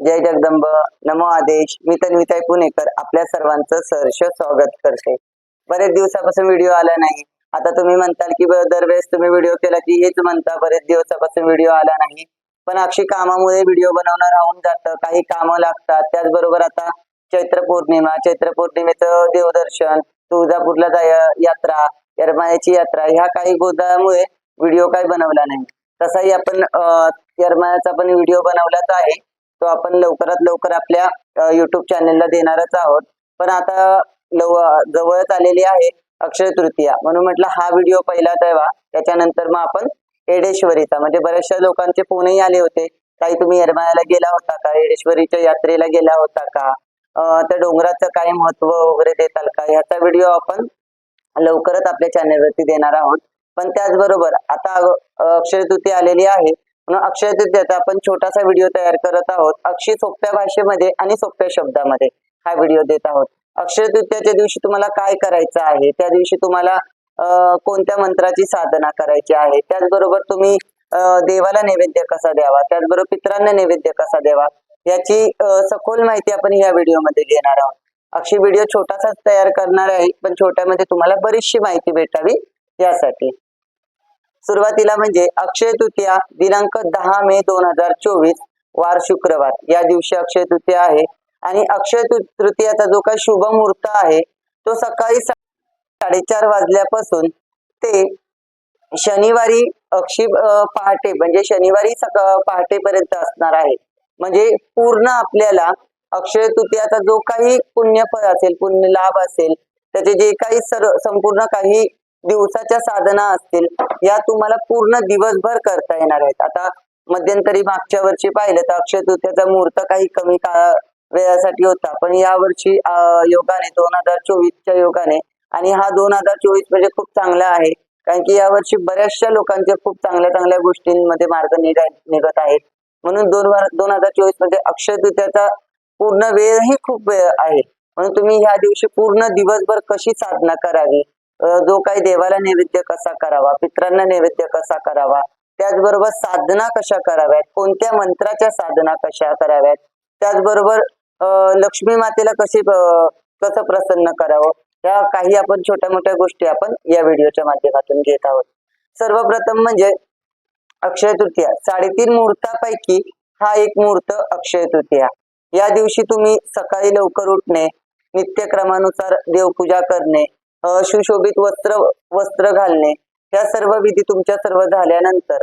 जय जगदंब नमो आदेश. मी तन्विताई पुणेकर आपल्या सर्वांचं सहर्ष स्वागत करते. बरेच दिवसापासून व्हिडिओ आला नाही. आता तुम्ही म्हणताल की दरवेळेस तुम्ही व्हिडिओ केला की हेच म्हणता बरेच दिवसापासून व्हिडिओ आला नाही. पण अक्षी कामामुळे व्हिडिओ बनवणं राहून जातं. काही कामं लागतात. त्याचबरोबर आता चैत्र पौर्णिमा. चैत्र पौर्णिमेचं देवदर्शन तुळजापूरला जाय यात्रा यरमाळ्याची यात्रा ह्या काही गोंधळामुळे व्हिडिओ काही बनवला नाही. तसाही आपण अं, पण व्हिडिओ बनवलाच आहे. तो आपण लवकरात लवकर आपल्या युट्यूब चॅनेलला देणारच आहोत. पण आता लव जवळच आलेली आहे अक्षय तृतीया. म्हणून म्हटलं हा व्हिडिओ पहिला तेव्हा. त्याच्यानंतर मग आपण एडेश्वरीचा म्हणजे बऱ्याचशा लोकांचे फोनही आले होते. काही तुम्ही येरमाळ्याला गेला होता का? एडेश्वरीच्या यात्रेला गेला होता का? त्या डोंगराचं काय महत्त्व वगैरे देताल का? ह्याचा व्हिडिओ आपण लवकरच आपल्या चॅनेलवरती देणार आहोत. पण त्याचबरोबर आता अक्षय तृतीया आलेली आहे. म्हणून अक्षय तृतीयाचा आपण छोटासा व्हिडिओ तयार करत आहोत. अक्षी सोप्या भाषेमध्ये आणि सोप्या शब्दामध्ये हा व्हिडिओ देत आहोत. अक्षय तृतीयाच्या दिवशी तुम्हाला काय करायचं आहे? त्या दिवशी तुम्हाला कोणत्या मंत्राची साधना करायची आहे? त्याचबरोबर तुम्ही देवाला नैवेद्य कसा द्यावा? त्याचबरोबर पित्रांना नैवेद्य कसा द्यावा? याची सखोल माहिती आपण या व्हिडिओमध्ये घेणार आहोत. अक्षी व्हिडिओ छोटासाच तयार करणार आहे पण छोट्यामध्ये तुम्हाला बरीचशी माहिती भेटावी यासाठी. सुरुवातीला म्हणजे अक्षय तृतीया दिनांक दहा मे दोन हजार चोवीस वार शुक्रवार. या दिवशी अक्षय तृतीया आहे आणि अक्षय तृतीयाचा जो काही शुभ मुहूर्त आहे तो सकाळी साडेचार वाजल्यापासून ते शनिवारी अक्षी पहाटे म्हणजे शनिवारी पहाटेपर्यंत असणार आहे. म्हणजे पूर्ण आपल्याला अक्षय तृतीयाचा जो काही पुण्यफळ असेल पुण्य लाभ असेल त्याचे जे काही सर्व संपूर्ण काही दिवसाच्या साधना असतील या तुम्हाला पूर्ण दिवसभर करता येणार आहेत. आता मध्यंतरी मागच्या वर्षी पाहिलं तर अक्षय तृतीयाचा मुहूर्त काही कमी काळ वेळासाठी होता. पण या वर्षी योगाने दोन हजार चोवीसच्या योगाने आणि हा दोन हजार चोवीस म्हणजे खूप चांगला आहे. कारण की यावर्षी बऱ्याचशा लोकांचे खूप चांगल्या चांगल्या गोष्टींमध्ये मार्ग निघाय निघत आहेत. म्हणून दोन दोन हजार चोवीसमध्ये अक्षय तृतीयाचा पूर्ण वेळही खूप वेळ आहे. म्हणून तुम्ही ह्या दिवशी पूर्ण दिवसभर कशी साधना करावी? जो काही देवाला नैवेद्य कसा करावा पित्रांना नैवेद्य कसा करावा त्याचबरोबर साधना कशा कराव्यात कोणत्या मंत्राच्या साधना कशा कराव्यात त्याचबरोबर लक्ष्मी मातेला कशी कसं प्रसन्न करावं या काही आपण छोट्या मोठ्या गोष्टी आपण या व्हिडिओच्या माध्यमातून घेत आहोत. सर्वप्रथम म्हणजे अक्षय तृतीया. साडेतीन मुहूर्तापैकी हा एक मुहूर्त अक्षय तृतीया. या दिवशी तुम्ही सकाळी लवकर उठणे नित्यक्रमानुसार देवपूजा करणे सुशोभित वस्त्र वस्त्र घालणे. या सर्व विधी तुमच्या सर्व झाल्यानंतर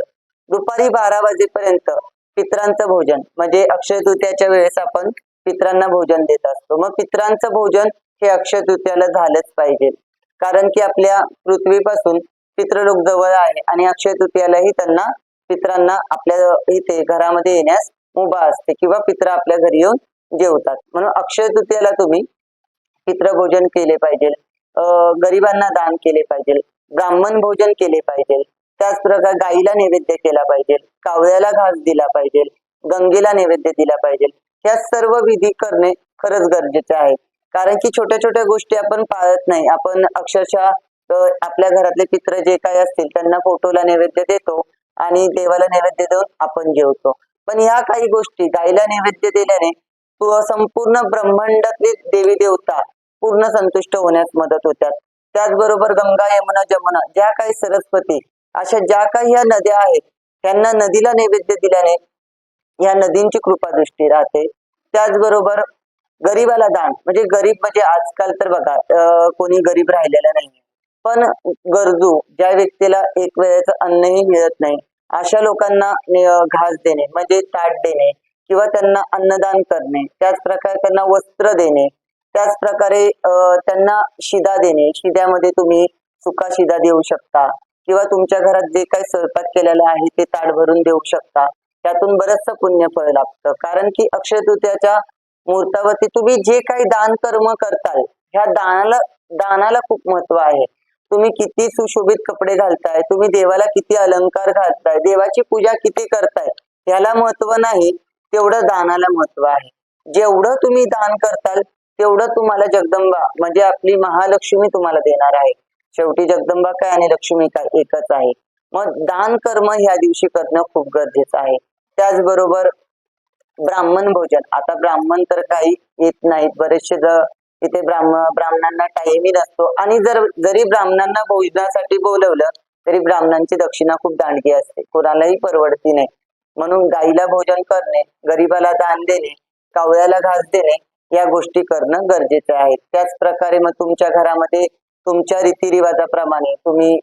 दुपारी बारा वाजेपर्यंत पित्रांचं भोजन म्हणजे अक्षय तृतीयाच्या वेळेस आपण पित्रांना भोजन देत असतो. मग पित्रांचं भोजन हे अक्षय तृतीयाला झालंच पाहिजे. कारण की आपल्या पृथ्वीपासून पितृलोक जवळ आहे आणि अक्षय तृतीयालाही त्यांना पित्रांना आपल्या इथे घरामध्ये येण्यास मुभा असते किंवा पित्र आपल्या घरी येऊन जेवतात. म्हणून अक्षय तृतीयाला तुम्ही पित्रभोजन केले पाहिजे. गरिबांना दान केले पाहिजे. ब्राह्मण भोजन केले पाहिजे. त्याचप्रकारे गाईला नैवेद्य केला पाहिजे. कावळ्याला घास दिला पाहिजे. गंगेला नैवेद्य दिला पाहिजे. या सर्व विधी करणे खरंच गरजेचे आहे. कारण की छोट्या छोट्या गोष्टी आपण पाळत नाही. आपण अक्षरशः आपल्या घरातले पित्र जे काही असतील त्यांना फोटोला नैवेद्य देतो आणि देवाला नैवेद्य देऊन आपण जेवतो. पण ह्या काही गोष्टी गाईला नैवेद्य दिल्याने संपूर्ण ब्रह्मांडातले देवी देवता पूर्ण संतुष्ट होण्यास मदत होतात. त्याचबरोबर गंगा यमुना जमुना ज्या काही सरस्वती अशा ज्या काही या नद्या आहेत त्यांना नदीला नैवेद्य दिल्याने या नदींची कृपा दृष्टी राहते. त्याचबरोबर गरीबाला दान म्हणजे गरीब म्हणजे आजकाल तर बघा कोणी गरीब राहिलेला नाही पण गरजू ज्या व्यक्तीला एक वेळेचं अन्नही मिळत नाही अशा लोकांना घास देणे म्हणजे ताट देणे किंवा त्यांना अन्नदान करणे त्याच प्रकारे त्यांना वस्त्र देणे त्याचप्रकारे त्यांना शिदा देणे. शिद्यामध्ये तुम्ही सुका शिदा देऊ शकता किंवा तुमच्या घरात जे काही स्वयंपाक केलेला आहे ते ताट भरून देऊ शकता. त्यातून बरचसं पुण्य फळ लागतं कारण की अक्षय तृतीयाच्या मुहूर्तावरती तुम्ही जे काही दान कर्म करताल ह्या दानाला दानाला खूप महत्त्व आहे. तुम्ही किती सुशोभित कपडे घालताय तुम्ही देवाला किती अलंकार घालताय देवाची पूजा किती करताय ह्याला महत्त्व नाही तेवढं दानाला महत्त्व आहे. जेवढं तुम्ही दान करताल तेवढं तुम्हाला जगदंबा म्हणजे आपली महालक्ष्मी तुम्हाला देणार आहे. शेवटी जगदंबा काय आणि लक्ष्मी काय एकच आहे. मग दान कर्म ह्या दिवशी करणं खूप गरजेचं आहे. त्याचबरोबर ब्राह्मण भोजन. आता ब्राह्मण तर काही येत नाहीत. बरेचसे ज- इथे ब्राह्मण ब्राह्मणांना टाइमही नसतो. आणि जर जरी ब्राह्मणांना भोजनासाठी बोलवलं तरी ब्राह्मणांची दक्षिणा खूप दांडगी असते. कोणालाही परवडती नाही. म्हणून गाईला भोजन करणे गरीबाला दान देणे कावळ्याला घास देणे या गोष्टी करणं गरजेचं आहे. त्याच प्रकारे मग तुमच्या घरामध्ये तुमच्या रीतिरिवाजाप्रमाणे तुम्ही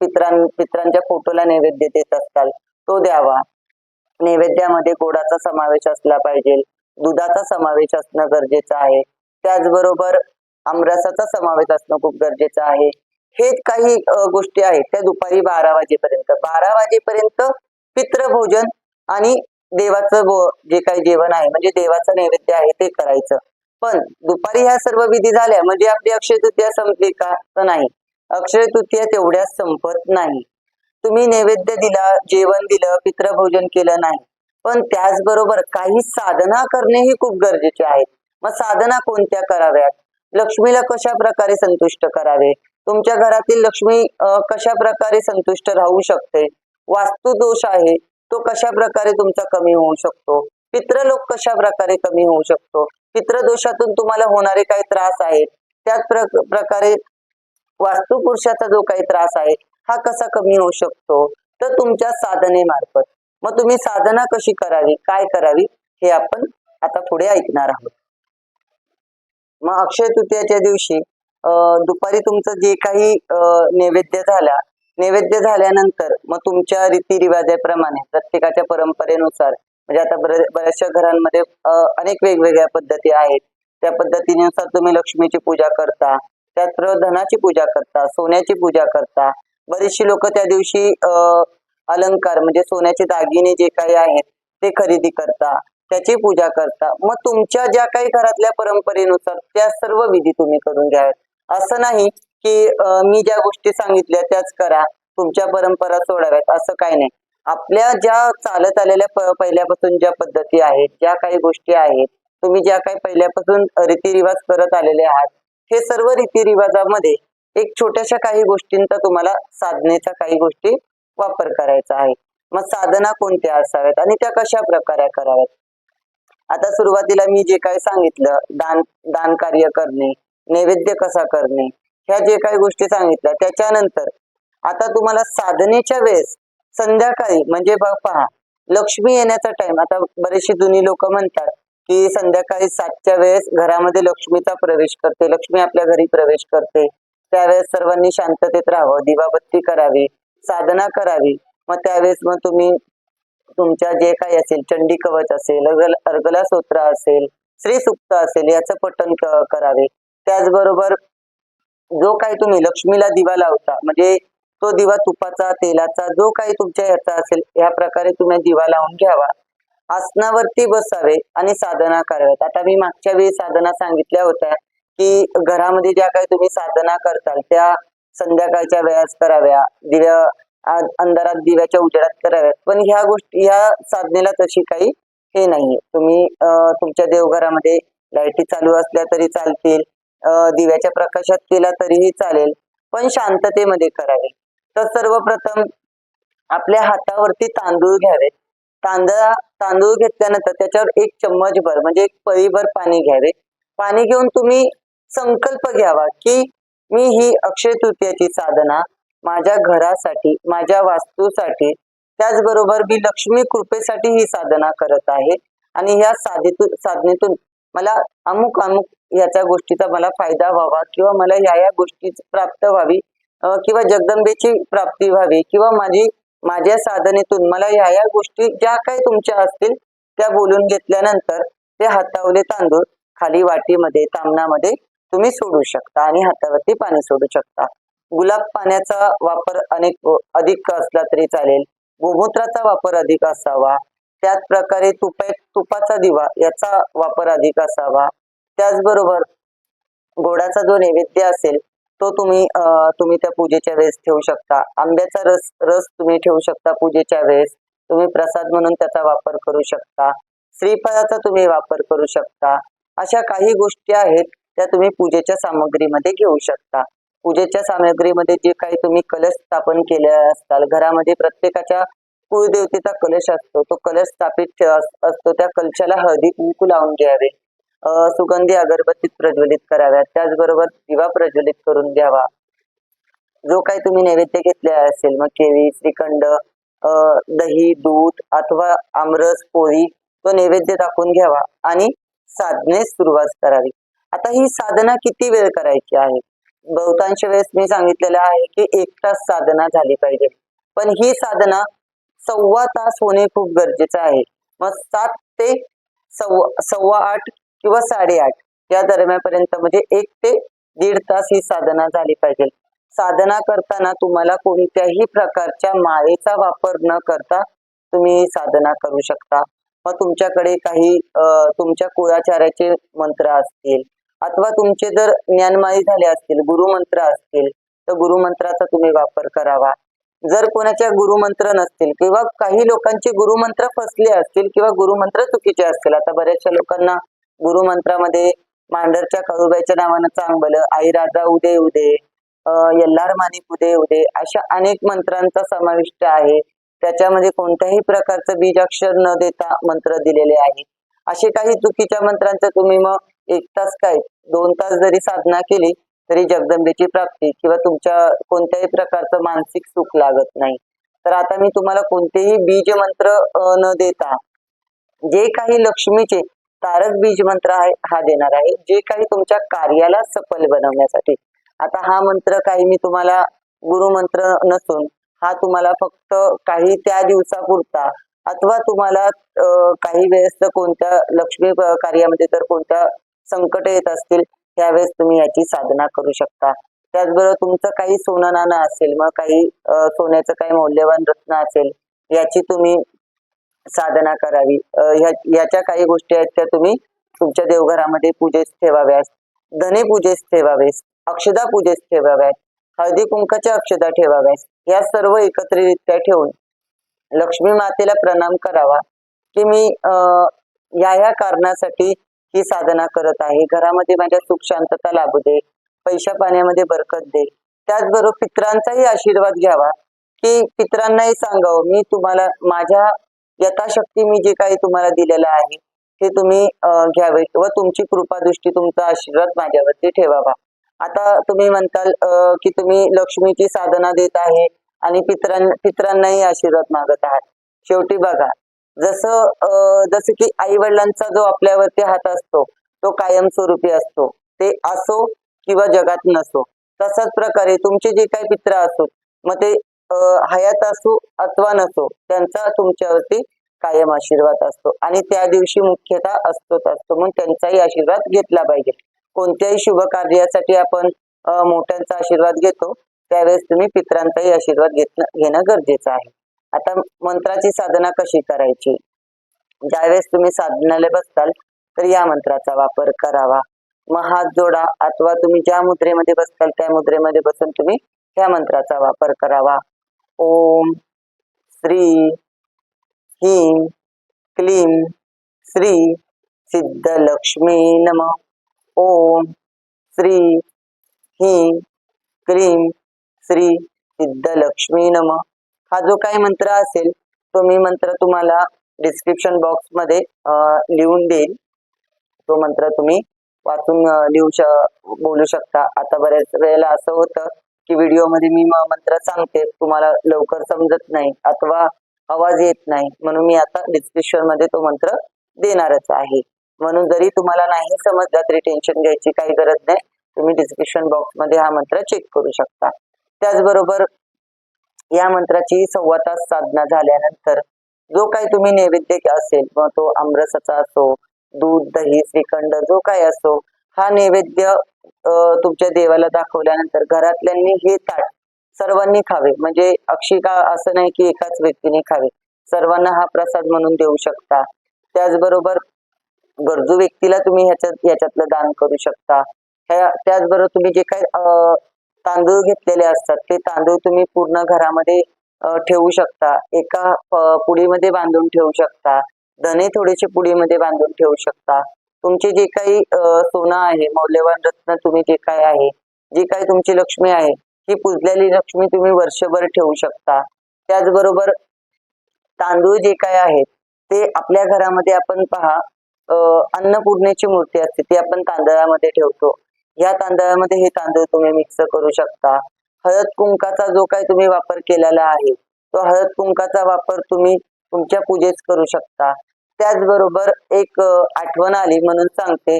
पित्रां पित्रांच्या फोटोला नैवेद्य देत असताल तो द्यावा. नैवेद्यामध्ये गोडाचा समावेश असला पाहिजे दुधाचा समावेश असणं गरजेचं आहे. त्याचबरोबर आमरसाचा समावेश असणं खूप गरजेचं आहे. हे काही गोष्टी आहेत त्या दुपारी बारा वाजेपर्यंत. बारा वाजेपर्यंत पित्रभोजन आणि देवाचं जे काही जेवण आहे म्हणजे देवाचं नैवेद्य आहे ते करायचं. पण दुपारी ह्या सर्व विधी झाल्या म्हणजे आपली अक्षय तृतीया संपली का? तर नाही. अक्षय तृतीया तेवढ्या संपत नाही. तुम्ही नैवेद्य दिला जेवण दिलं पित्रभोजन केलं नाही. पण त्याचबरोबर काही साधना करणे ही खूप गरजेचे आहे मग साधना कोणत्या कराव्यात? लक्ष्मीला कशा प्रकारे संतुष्ट करावे? तुमच्या घरातील लक्ष्मी कशा प्रकारे संतुष्ट राहू शकते? वास्तू दोष आहे तो कशा प्रकारे तुमचा कमी होऊ शकतो? पित्रलोक कशा प्रकारे कमी होऊ शकतो? पित्रदोषातून तुम्हाला होणारे काही त्रास आहेत. त्याच प्र- प्रकारे वास्तुपुरुषाचा जो काही त्रास आहे हा कसा कमी होऊ शकतो? तर तुमच्या साधनेमार्फत. मग तुम्ही साधना कशी करावी? काय करावी? हे आपण आता पुढे ऐकणार आहोत. मग अक्षय तृतीयाच्या दिवशी अं, दुपारी तुमचं जे काही अं, नैवेद्य झाला नैवेद्य झाल्यानंतर मग तुमच्या रीतीरिवाजाप्रमाणे प्रत्येकाच्या परंपरेनुसार म्हणजे आता बऱ्याचशा घरांमध्ये अनेक वेगवेगळ्या पद्धती आहेत. त्या पद्धतीनुसार तुम्ही लक्ष्मीची पूजा करता त्यात धनाची पूजा करता सोन्याची पूजा करता. बरीचशी लोक त्या दिवशी अलंकार म्हणजे सोन्याचे दागिने जे काही आहेत ते खरेदी करता त्याची पूजा करता. मग तुमच्या ज्या काही घरातल्या परंपरेनुसार त्या सर्व विधी तुम्ही करून घ्याव्यात. असं नाही की मी ज्या गोष्टी सांगितल्या त्याच करा. तुमच्या परंपरा सोडाव्यात. असं काही नाही. आपल्या ज्या चालत आलेल्या पहिल्यापासून ज्या पद्धती आहेत ज्या काही गोष्टी आहेत तुम्ही ज्या काही पहिल्यापासून रीतिरिवाज करत आलेले आहात हे सर्व रीतिरिवाजामध्ये एक छोट्याशा काही गोष्टींचा तुम्हाला साधनेचा काही गोष्टी वापर करायचा आहे. मग साधना कोणत्या असाव्यात आणि त्या कशा प्रकारे कराव्यात? आता सुरुवातीला मी जे काही सांगितलं दान दान कार्य करणे नैवेद्य कसा करणे ह्या जे काही गोष्टी सांगितल्या त्याच्यानंतर आता तुम्हाला साधनेच्या वेळेस संध्याकाळी म्हणजे पहा लक्ष्मी येण्याचा टाइम आता बरेचशी जुनी लोक म्हणतात की संध्याकाळी सातच्या वेळेस घरामध्ये लक्ष्मीचा प्रवेश करते लक्ष्मी आपल्या घरी प्रवेश करते. त्यावेळेस सर्वांनी शांततेत राहावं दिवाबत्ती करावी साधना करावी. मग त्यावेळेस मग तुम्ही तुमच्या जे काही असेल चंडी कवच असेल अर्गल अर्गला स्तोत्र असेल श्री सुक्त असेल याचं पठण करावे. त्याचबरोबर जो काही तुम्ही लक्ष्मीला दिवा लावता म्हणजे तो दिवा तुपाचा तेलाचा जो काही तुमच्या ह्याचा असेल ह्या प्रकारे तुम्ही दिवा लावून घ्यावा. आसनावरती बसावे आणि साधना कराव्यात. आता मी मागच्या वेळी साधना सांगितल्या होत्या की घरामध्ये ज्या काही तुम्ही साधना करताल त्या संध्याकाळच्या वेळास कराव्या दिव्या अंधारात दिव्याच्या उजेडात कराव्यात. पण ह्या गोष्टी ह्या साधनेला तशी काही हे नाहीये. तुम्ही तुमच्या देवघरामध्ये लाईटी चालू असल्या तरी चालतील दिव्याच्या प्रकाशात केला तरीही चालेल पण शांततेमध्ये करावे. तर सर्वप्रथम आपल्या हातावरती तांदूळ घ्यावेत तांदळा तांदूळ घेतल्यानंतर त्याच्यावर एक चम्मचभर म्हणजे एक पळीभर पाणी घ्यावे. पाणी घेऊन तुम्ही संकल्प घ्यावा की मी ही अक्षय तृतीयाची साधना माझ्या घरासाठी माझ्या वास्तूसाठी त्याचबरोबर मी लक्ष्मी कृपेसाठी ही साधना करत आहे. आणि ह्या साधेतून साधनेतून मला अमुक अमुक याच्या गोष्टीचा मला फायदा व्हावा किंवा मला ह्या या गोष्टी प्राप्त व्हावी किंवा जगदंबेची प्राप्ती व्हावी किंवा माझी माझ्या साधनेतून मला या या गोष्टी ज्या काही तुमच्या असतील त्या बोलून घेतल्यानंतर ते हातावले तांदूळ खाली वाटीमध्ये तामणामध्ये तुम्ही सोडू शकता आणि हातावरती पाणी सोडू शकता. गुलाब पाण्याचा वापर अनेक अधिक असला तरी चालेल. गोमूत्राचा वापर अधिक असावा. त्याच प्रकारे तुपे तुपाचा दिवा याचा वापर अधिक असावा. त्याचबरोबर गोडाचा जो नैवेद्य असेल तो तुम्ही तुम्ही त्या पूजेच्या वेळेस ठेवू शकता. आंब्याचा रस रस तुम्ही ठेवू शकता पूजेच्या वेळेस. तुम्ही प्रसाद म्हणून त्याचा वापर करू शकता. श्रीफळाचा तुम्ही वापर करू शकता. अशा काही गोष्टी आहेत त्या तुम्ही पूजेच्या सामग्रीमध्ये घेऊ शकता. पूजेच्या सामग्रीमध्ये जे काही तुम्ही कलश स्थापन केले असताल घरामध्ये प्रत्येकाच्या कुळदेवतेचा कलश असतो. तो कलश स्थापित असतो. त्या कलशाला हळदी कुंकू लावून घ्यावे. सुगंधी अगरबत्तीत प्रज्वलित कराव्यात. त्याचबरोबर दिवा प्रज्वलित करून घ्यावा. जो काही तुम्ही नैवेद्य घेतले असेल मग केळी श्रीखंड अं, दही दूध अथवा आमरस पोळी तो नैवेद्य दाखवून घ्यावा आणि साधनेस सुरुवात करावी. आता ही साधना किती वेळ करायची आहे? बहुतांश वेळेस मी सांगितलेलं आहे की एक तास साधना झाली पाहिजे. पण ही साधना सव्वा तास होणे खूप गरजेचं आहे. मग सात ते सव्वा सव्वा आठ किंवा साडेआठ या दरम्यानपर्यंत म्हणजे एक ते दीड तास ही साधना झाली पाहिजे. साधना करताना तुम्हाला कोणत्याही प्रकारच्या माळेचा वापर न करता तुम्ही साधना करू शकता. मग तुमच्याकडे काही तुमच्या कुळाचाराचे मंत्र असतील अथवा तुमचे जर ज्ञानमाळी झाले असतील गुरुमंत्र असतील तर गुरुमंत्राचा तुम्ही वापर करावा. जर कोणाच्या गुरुमंत्र नसतील किंवा काही लोकांचे गुरुमंत्र फसले असतील किंवा गुरुमंत्र चुकीचे असतील आता बऱ्याचशा लोकांना गुरुमंत्रामध्ये मांडरच्या कळुबाईच्या नावानं चांगलं आई राजा उदे उदे यल्लार माणिक उदे उदे अशा अनेक मंत्रांचा समाविष्ट आहे. त्याच्यामध्ये कोणत्याही प्रकारचं बीजाक्षर न देता मंत्र दिलेले आहे. असे काही चुकीच्या मंत्रांचं तुम्ही मग एक तास काय दोन तास जरी साधना केली तरी जगदंबेची प्राप्ती किंवा तुमच्या कोणत्याही प्रकारचं मानसिक सुख लागत नाही. तर आता मी तुम्हाला कोणतेही बीज मंत्र न देता जे काही लक्ष्मीचे तारक बीज मंत्र आहे हा देणार आहे. जे काही तुमच्या कार्याला सफल बनवण्यासाठी. आता हा मंत्र काही मी तुम्हाला गुरुमंत्र नसून हा तुम्हाला फक्त काही त्या दिवसापुरता अथवा तुम्हाला काही वेळेस कोणत्या लक्ष्मी कार्यामध्ये तर कोणत्या संकट येत असतील त्यावेळेस तुम्ही याची साधना करू शकता. त्याचबरोबर तुमचं काही सोनं नाणं असेल मग काही सोन्याचं काही मौल्यवान रत्न असेल याची तुम्ही साधना करावी. याच्या काही गोष्टी आहेत त्या तुम्ही तुमच्या देवघरामध्ये पूजेस ठेवाव्यास धने पूजेस ठेवावेस अक्षदा पूजेस ठेवाव्यात. हळदी कुंकाच्या अक्षदा ठेवाव्यास या सर्व एकत्रितरित्या ठेवून लक्ष्मी मातेला प्रणाम करावा. की मी अं, या ह्या कारणासाठी ही साधना करत आहे. घरामध्ये माझ्या सुख शांतता लाभू दे. पैशा पाण्यामध्ये बरकत दे. त्याचबरोबर पित्रांचाही आशीर्वाद घ्यावा. की पित्रांनाही सांगावं मी तुम्हाला माझ्या यथाशक्ती मी जे काही तुम्हाला दिलेलं आहे ते तुम्ही घ्यावे व तुमची कृपादृष्टी तुमचा आशीर्वाद माझ्यावरती ठेवावा. आता तुम्ही म्हणताल की तुम्ही लक्ष्मीची साधना देत आहे आणि पित्रां पित्रांनाही आशीर्वाद मागत आहात. शेवटी बघा जसं जसं की आई वडिलांचा जो आपल्यावरती हात असतो तो कायमस्वरूपी असतो. ते असो किंवा जगात नसो. तसाच प्रकारे तुमचे जे काही पित्र असो मग ते हयात असो अथवा नसो त्यांचा तुमच्यावरती कायम आशीर्वाद असतो. आणि त्या दिवशी मुख्यतः असतोच असतो. म्हणून त्यांचाही आशीर्वाद घेतला पाहिजे. कोणत्याही शुभ कार्यासाठी आपण मोठ्यांचा आशीर्वाद घेतो त्यावेळेस तुम्ही पित्रांचाही आशीर्वाद घेतला घेणं गरजेचं आहे. आता मंत्राची साधना कशी करायची? ज्यावेळेस तुम्ही साधनाला बसताल तर या मंत्राचा वापर करावा. मग हात जोडा अथवा तुम्ही ज्या मुद्रेमध्ये बसताल त्या मुद्रेमध्ये बसून तुम्ही ह्या मंत्राचा वापर करावा. ओम श्री ह्रीं क्लीं श्री सिद्धलक्ष्मी नम. ओम श्री ह्रीं क्लीम श्री सिद्धलक्ष्मी नम. हा जो काही मंत्र असेल तो मी मंत्र तुम्हाला डिस्क्रिप्शन बॉक्समध्ये लिहून देईल तो मंत्र तुम्ही वाचून लिहू श बोलू शकता. आता बऱ्याच वेळेला असं होतं की व्हिडिओमध्ये मी मंत्र सांगते तुम्हाला लवकर समजत नाही अथवा आवाज येत नाही. म्हणून मी आता डिस्क्रिप्शनमध्ये तो मंत्र देणारच आहे. म्हणून जरी तुम्हाला नाही समजला तरी टेन्शन घ्यायची काही गरज नाही. तुम्ही डिस्क्रिप्शन बॉक्समध्ये हा मंत्र चेक करू शकता. त्याचबरोबर या मंत्राची सव्वा तास साधना झाल्यानंतर जो काही तुम्ही नैवेद्य असेल मग तो आमरसाचा असो दूध दही श्रीखंड जो काही असो हा नैवेद्य तुमच्या देवाला दाखवल्यानंतर घरातल्यांनी हे ताट सर्वांनी खावे. म्हणजे अक्षिका असं नाही की एकाच व्यक्तीने खावे. सर्वांना हा प्रसाद म्हणून देऊ शकता. त्याचबरोबर गरजू व्यक्तीला तुम्ही ह्याच्यात याच्यातलं दान करू शकता. ह्या त्याचबरोबर तुम्ही जे काही तांदूळ घेतलेले असतात. ते तांदूळ तुम्ही पूर्ण घरामध्ये ठेवू शकता. एका पुडीमध्ये बांधून ठेवू शकता. धने थोडेसे पुडीमध्ये बांधून ठेवू शकता. तुमचे जे काही सोनं आहे मौल्यवान रत्न तुम्ही जे काय आहे जी काही तुमची लक्ष्मी आहे ही पुजलेली लक्ष्मी तुम्ही वर्षभर ठेवू शकता. त्याचबरोबर तांदूळ जे काय आहेत ते आपल्या घरामध्ये आपण पहा अन्नपूर्णेची मूर्ती असते ती आपण तांदळामध्ये ठेवतो. या तांदळामध्ये हे तांदूळ तुम्ही मिक्स करू शकता. हळद कुंकाचा जो काही तुम्ही वापर केलेला आहे तो हळद कुंकाचा वापर तुम्ही तुमच्या पूजेस करू शकता. त्याचबरोबर एक आठवण आली म्हणून सांगते.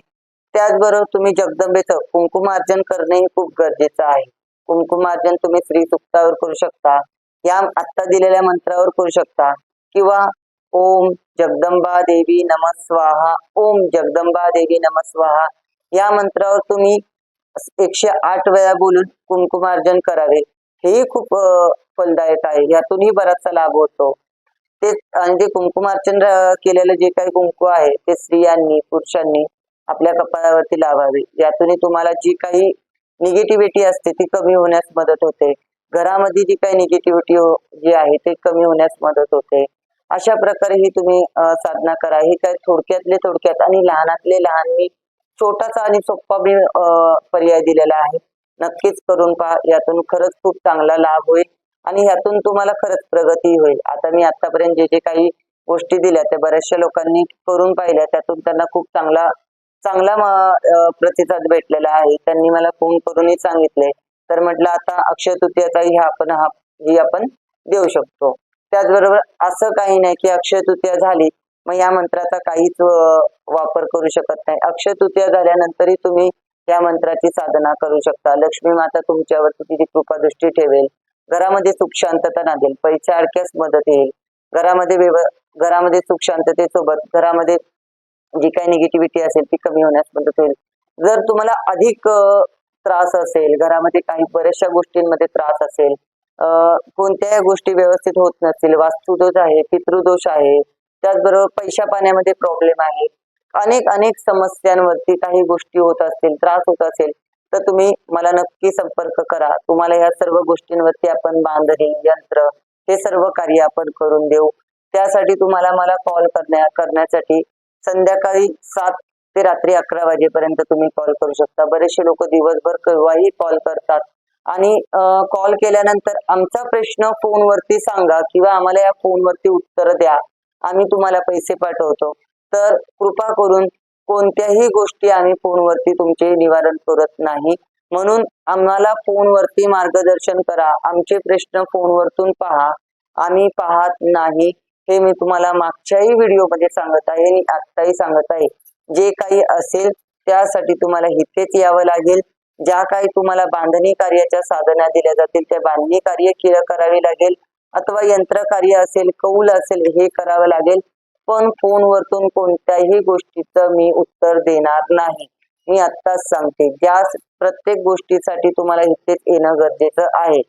त्याचबरोबर तुम्ही जगदंबेचं कुंकुमार्जन करणे हे खूप गरजेचं आहे. कुंकुमार्जन तुम्ही श्री सुक्तावर करू शकता. या आत्ता दिलेल्या मंत्रावर करू शकता. किंवा ओम जगदंबा देवी नमस्वाहा ओम जगदंबा देवी नमस्वाहा या मंत्रावर तुम्ही एकशे आठ वेळा बोलून कुंकुमार्जन करावे. हेही खूप फलदायक आहे. यातूनही बराचसा लाभ होतो. ते आणि ते कुंकुमार्चन केलेलं जे काही कुंकू आहे ते स्त्रियांनी पुरुषांनी आपल्या कपाळावरती लावावे. यातूनही तुम्हाला जी काही निगेटिव्हिटी असते ती कमी होण्यास मदत होते. घरामध्ये जी काही निगेटिव्हिटी हो, जी आहे ते कमी होण्यास मदत होते. अशा प्रकारे ही तुम्ही साधना करा. ही काय थोडक्यातले थोडक्यात आणि लहानातले लहान मी छोटासा आणि सोप्पा मी पर्याय दिलेला आहे. नक्कीच करून पहा यातून खरंच खूप चांगला लाभ होईल आणि यातून तुम्हाला खरंच प्रगती होईल. आता मी आतापर्यंत जे जे काही गोष्टी दिल्या त्या बऱ्याचशा लोकांनी करून पाहिल्या त्यातून त्यांना खूप चांगला चांगला प्रतिसाद भेटलेला आहे. त्यांनी मला फोन करूनही सांगितले. तर म्हटलं आता अक्षय तृतीयाचाही हा आपण हा ही आपण देऊ शकतो. त्याचबरोबर असं काही नाही की अक्षय तृतीया झाली मग या मंत्राचा काहीच वापर करू शकत नाही. अक्षय तृतीया झाल्यानंतरही तुम्ही या मंत्राची साधना करू शकता. लक्ष्मी माता तुमच्यावरती तिची कृपादृष्टी ठेवेल. घरामध्ये सुख शांतता नांदेल. पैसा अडक्यास मदत येईल. घरामध्ये व्यव घरामध्ये सुख शांततेसोबत घरामध्ये जी काही निगेटिव्हिटी असेल ती कमी होण्यास मदत होईल. जर तुम्हाला अधिक त्रास असेल घरामध्ये काही बऱ्याचशा गोष्टींमध्ये त्रास असेल अं, कोणत्याही गोष्टी व्यवस्थित होत नसतील वास्तुदोष आहे पितृदोष आहे त्याचबरोबर पैशा पाण्यामध्ये प्रॉब्लेम आहे. अनेक अनेक समस्यांवरती काही गोष्टी होत असतील त्रास होत असेल तर तुम्ही मला नक्की संपर्क करा. तुम्हाला या सर्व गोष्टींवरती आपण बांधणी यंत्र हे सर्व कार्य आपण करून देऊ. त्यासाठी तुम्हाला मला कॉल करण्या करण्यासाठी संध्याकाळी सात ते रात्री अकरा वाजेपर्यंत तुम्ही कॉल करू शकता. बरेचसे लोक दिवसभर केव्हाही कॉल करतात. आणि कॉल केल्यानंतर आमचा प्रश्न फोनवरती सांगा किंवा आम्हाला या फोनवरती उत्तर द्या. आम्ही तुम्हाला पैसे पाठवतो. तर कृपा करून कोणत्याही गोष्टी आम्ही फोनवरती तुमचे निवारण करत नाही. म्हणून आम्हाला फोनवरती मार्गदर्शन करा. आमचे प्रश्न फोनवरतून पहा. आम्ही पाहत नाही. हे मी तुम्हाला मागच्याही व्हिडिओमध्ये सांगत आहे आणि आत्ताही सांगत आहे. जे काही असेल त्यासाठी तुम्हाला इथेच यावं लागेल. ज्या काही तुम्हाला बांधणी कार्याच्या साधना दिल्या जातील त्या बांधणी कार्य केलं करावे लागेल. अथवा यंत्रकार्य असेल कौल असेल हे करावं लागेल. पण फोनवरतून कोणत्याही गोष्टीचं मी उत्तर देणार नाही. मी आत्ताच सांगते. ज्या प्रत्येक गोष्टीसाठी तुम्हाला इथेच येणं गरजेचं आहे.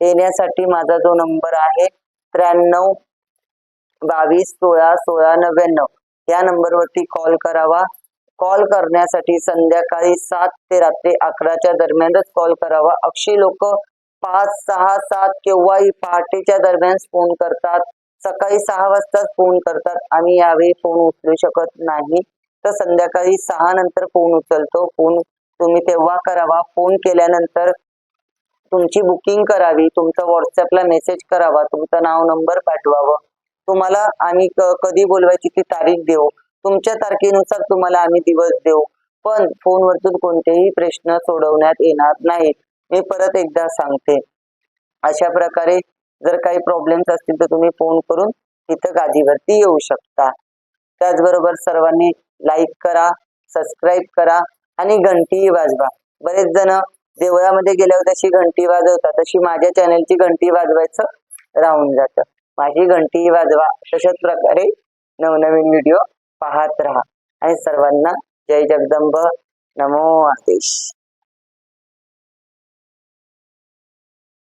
येण्यासाठी माझा जो नंबर आहे त्र्याण्णव बावीस सोळा सोळा नव्याण्णव. या नंबरवरती कॉल करावा. कॉल करण्यासाठी संध्याकाळी सात ते रात्री अकराच्या दरम्यानच कॉल करावा. अक्षी लोक पाच सहा सात केव्हाही पहाटेच्या दरम्यान फोन करतात. सकाळी सहा वाजताच फोन करतात. आम्ही यावेळी फोन उचलू शकत नाही. तर संध्याकाळी सहा नंतर फोन उचलतो. फोन तुम्ही तेव्हा करावा. फोन केल्यानंतर तुमची बुकिंग करावी. तुमचा व्हॉट्सअपला मेसेज करावा. तुमचं नाव नंबर पाठवावं. तुम्हाला आम्ही क- कधी बोलवायची ती तारीख देऊ. तुमच्या तारखेनुसार तुम्हाला आम्ही दिवस देऊ. पण फोनवरतून कोणतेही प्रश्न सोडवण्यात येणार नाहीत. मी परत एकदा सांगते. अशा प्रकारे जर काही प्रॉब्लेम्स असतील तर तुम्ही फोन करून तिथं गादीवरती येऊ शकता. त्याचबरोबर सर्वांनी लाईक करा सबस्क्राईब करा आणि घंटीही वाजवा. बरेच जण देवळामध्ये गेल्यावर तशी घंटी वाजवतात तशी माझ्या चॅनलची घंटी वाजवायचं राहून जातं. माझी घंटीही वाजवा. तशाच प्रकारे नवनवीन व्हिडिओ पाहत राहा. आणि सर्वांना जय जगदंब. नमो आदेश.